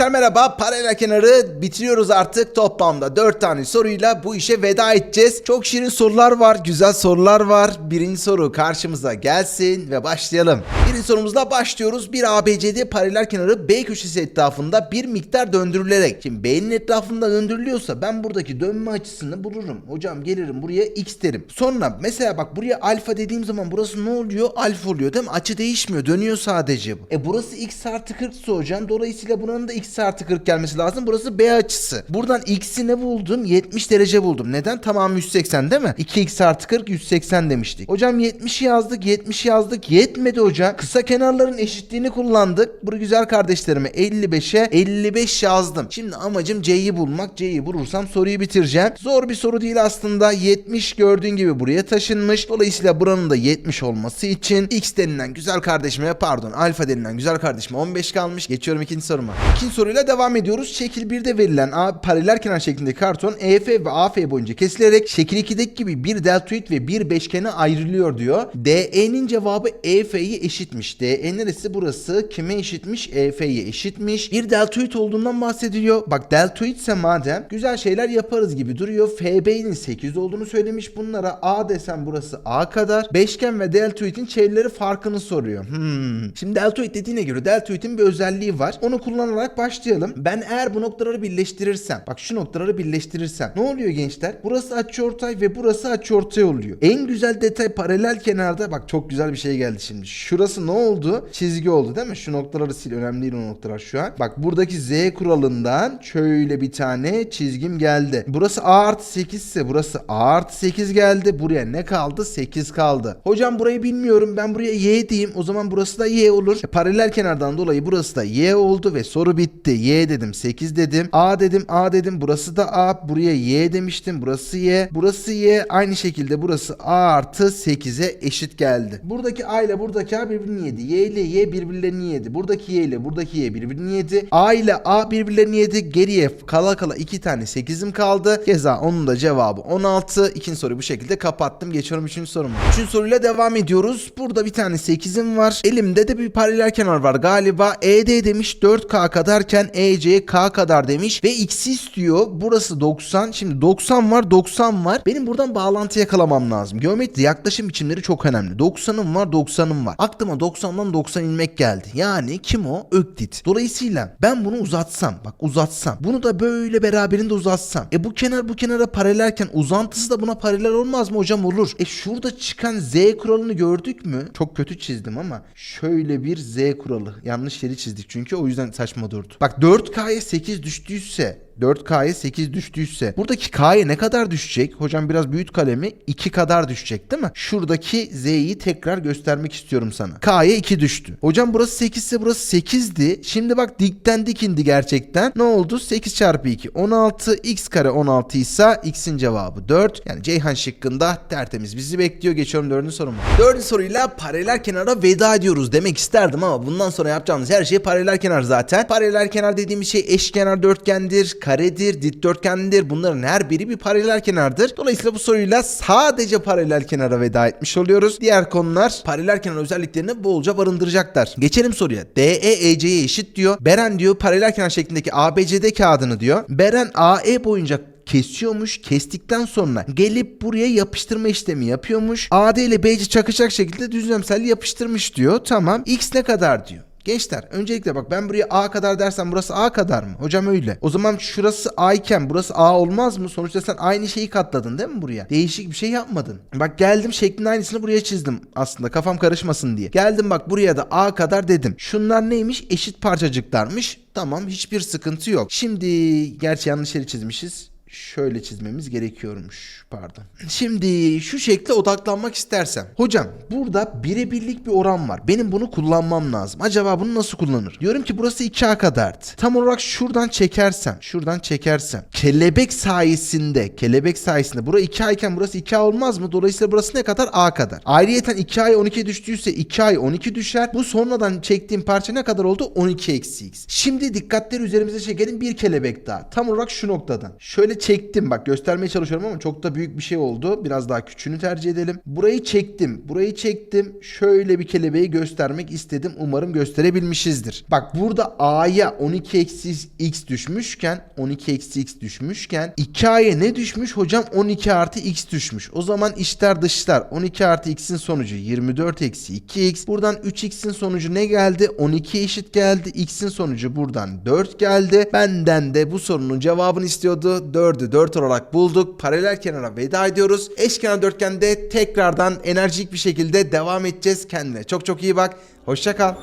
Gençler merhaba. Paralel kenarı bitiriyoruz artık. Toplamda 4 tane soruyla bu işe veda edeceğiz. Çok şirin sorular var, güzel sorular var. Birinci soru karşımıza gelsin ve başlayalım. Birinci sorumuzla başlıyoruz. Bir ABCD paralel kenarı B köşesi etrafında bir miktar döndürülerek. Şimdi B'nin etrafında döndürülüyorsa ben buradaki dönme açısını bulurum. Hocam gelirim buraya X derim. Sonra mesela bak buraya alfa dediğim zaman burası ne oluyor? Alfa oluyor değil mi? Açı değişmiyor. Dönüyor sadece bu. E burası X artı 40 ise hocam. Dolayısıyla buranın da X artı 40 gelmesi lazım. Burası B açısı. Buradan X'i ne buldum? 70 derece buldum. Neden? Tamamı 180 değil mi? 2X artı 40 180 demiştik. Hocam 70 yazdık 70 yazdık. Yetmedi hocam. Kısa kenarların eşitliğini kullandık. Bu güzel kardeşlerime 55'e 55 yazdım. Şimdi amacım C'yi bulmak. C'yi bulursam soruyu bitireceğim. Zor bir soru değil aslında. 70 gördüğün gibi buraya taşınmış. Dolayısıyla buranın da 70 olması için X denilen güzel kardeşime pardon alfa denilen güzel kardeşime 15 kalmış. Geçiyorum ikinci soruma. İkinci soruyla devam ediyoruz. Şekil 1'de verilen A paralel kenar şeklindeki karton EF ve AF boyunca kesilerek şekil 2'deki gibi bir deltoid ve bir beşgene ayrılıyor diyor. DE'nin cevabı EF'ye eşitmiş. DE neresi burası? Kime eşitmiş? EF'ye eşitmiş. Bir deltoid olduğundan bahsediliyor. Bak deltoid ise madem güzel şeyler yaparız gibi duruyor. FB'nin 8 olduğunu söylemiş. Bunlara A desem burası A kadar. Beşgen ve deltoidin çevreleri farkını soruyor. Hmm. Şimdi deltoid dediğine göre deltoidin bir özelliği var. Onu kullanarak başlayalım. Ben eğer bu noktaları birleştirirsem, bak şu noktaları birleştirirsem ne oluyor gençler? Burası açıortay ve burası açıortay oluyor. En güzel detay paralel kenarda bak çok güzel bir şey geldi şimdi. Şurası ne oldu? Çizgi oldu değil mi? Şu noktaları sil. Önemli değil o noktalar şu an. Bak buradaki Z kuralından şöyle bir tane çizgim geldi. Burası A artı 8 ise burası A artı 8 geldi. Buraya ne kaldı? 8 kaldı. Hocam burayı bilmiyorum. Ben buraya Y diyeyim. O zaman burası da Y olur. E, paralel kenardan dolayı burası da Y oldu ve soru bitti. Y dedim 8 dedim. A dedim A dedim. Burası da A. Buraya Y demiştim. Burası Y. Burası Y. Aynı şekilde burası A artı 8'e eşit geldi. Buradaki A ile buradaki A birbirini yedi. Y ile Y birbirlerini yedi. Buradaki Y ile buradaki Y birbirini yedi. A ile A birbirlerini yedi. Geriye kala kala iki tane 8'im kaldı. Keza onun da cevabı 16. İkinci soruyu bu şekilde kapattım. Geçiyorum üçüncü soruma. Üçüncü soruyla devam ediyoruz. Burada bir tane 8'im var. Elimde de bir paralel kenar var galiba. ED demiş 4K kadarken EC K kadar demiş ve X'i istiyor. Burası 90. Şimdi 90 var 90 var. Benim buradan bağlantı yakalamam lazım. Geometri yaklaşım biçimleri çok önemli. 90'ım var 90'ım var. Aklıma 90'dan 90 inmek geldi. Yani kim o? Öklit. Dolayısıyla ben bunu uzatsam bak uzatsam. Bunu da böyle beraberinde uzatsam. E bu kenar bu kenara paralelken uzantısı da buna paralel olmaz mı hocam? Olur. E şurada çıkan Z kuralını gördük mü? Çok kötü çizdim ama şöyle bir Z kuralı. Yanlış yeri çizdik çünkü o yüzden saçma durdu. Bak 4K'ya 8 düştüyse 4K'ya 8 düştüyse buradaki K'ya ne kadar düşecek? Hocam biraz büyüt kalemi 2 kadar düşecek değil mi? Şuradaki Z'yi tekrar göstermek istiyorum sana. K'ya 2 düştü. Hocam burası 8 ise burası 8'di. Şimdi bak dikten dikindi gerçekten. Ne oldu? 8 çarpı 2 16 x kare 16 ise x'in cevabı 4. Yani Ceyhan şıkkında tertemiz bizi bekliyor. Geçiyorum dördüncü soruma. Dördüncü soruyla paralel kenara veda ediyoruz demek isterdim ama bundan sonra yapacağımız her şey paralel kenar zaten. Paralel kenar dediğimiz şey eşkenar dörtgendir, karedir, dikdörtgendir. Bunların her biri bir paralel kenardır. Dolayısıyla bu soruyla sadece paralel kenara veda etmiş oluyoruz. Diğer konular paralel kenar özelliklerini bolca barındıracaklar. Geçelim soruya. DE EC'ye eşit diyor. Beren diyor paralel kenar şeklindeki ABCD kağıdını diyor. Beren AE boyunca kesiyormuş. Kestikten sonra gelip buraya yapıştırma işlemi yapıyormuş. AD ile BC çakışacak şekilde düzlemsel yapıştırmış diyor. Tamam. X ne kadar diyor. Gençler öncelikle bak ben buraya A kadar dersem burası A kadar mı? Hocam öyle. O zaman şurası A iken burası A olmaz mı? Sonuçta sen aynı şeyi katladın değil mi buraya? Değişik bir şey yapmadın. Bak geldim şeklin aynısını buraya çizdim aslında kafam karışmasın diye. Geldim bak buraya da A kadar dedim. Şunlar neymiş? Eşit parçacıklarmış. Tamam hiçbir sıkıntı yok. Şimdi gerçi yanlış yeri çizmişiz şöyle çizmemiz gerekiyormuş. Pardon. Şimdi şu şekle odaklanmak istersem. Hocam burada birebirlik bir oran var. Benim bunu kullanmam lazım. Acaba bunu nasıl kullanır? Diyorum ki burası 2A kadardı. Tam olarak şuradan çekersem, şuradan çekersem. Kelebek sayesinde, kelebek sayesinde bura 2A iken burası 2A olmaz mı? Dolayısıyla burası ne kadar? A kadar. Ayrıyeten 2A'ya 12 düştüyse 2A'ya 12 düşer. Bu sonradan çektiğim parça ne kadar oldu? 12 eksi x. Şimdi dikkatleri üzerimize çekelim bir kelebek daha. Tam olarak şu noktadan. Şöyle çektim. Bak göstermeye çalışıyorum ama çok da büyük bir şey oldu. Biraz daha küçüğünü tercih edelim. Burayı çektim. Burayı çektim. Şöyle bir kelebeği göstermek istedim. Umarım gösterebilmişizdir. Bak burada A'ya 12 eksi x düşmüşken 12 eksi x düşmüşken 2A'ya ne düşmüş? Hocam 12 artı x düşmüş. O zaman içler dışlar 12 artı x'in sonucu 24 eksi 2x. Buradan 3x'in sonucu ne geldi? 12 eşit geldi. X'in sonucu buradan 4 geldi. Benden de bu sorunun cevabını istiyordu. 4'ü 4 olarak bulduk. Paralel kenara veda ediyoruz. Eşkenar dörtgende tekrardan enerjik bir şekilde devam edeceğiz. Kendine çok çok iyi bak. Hoşça kal.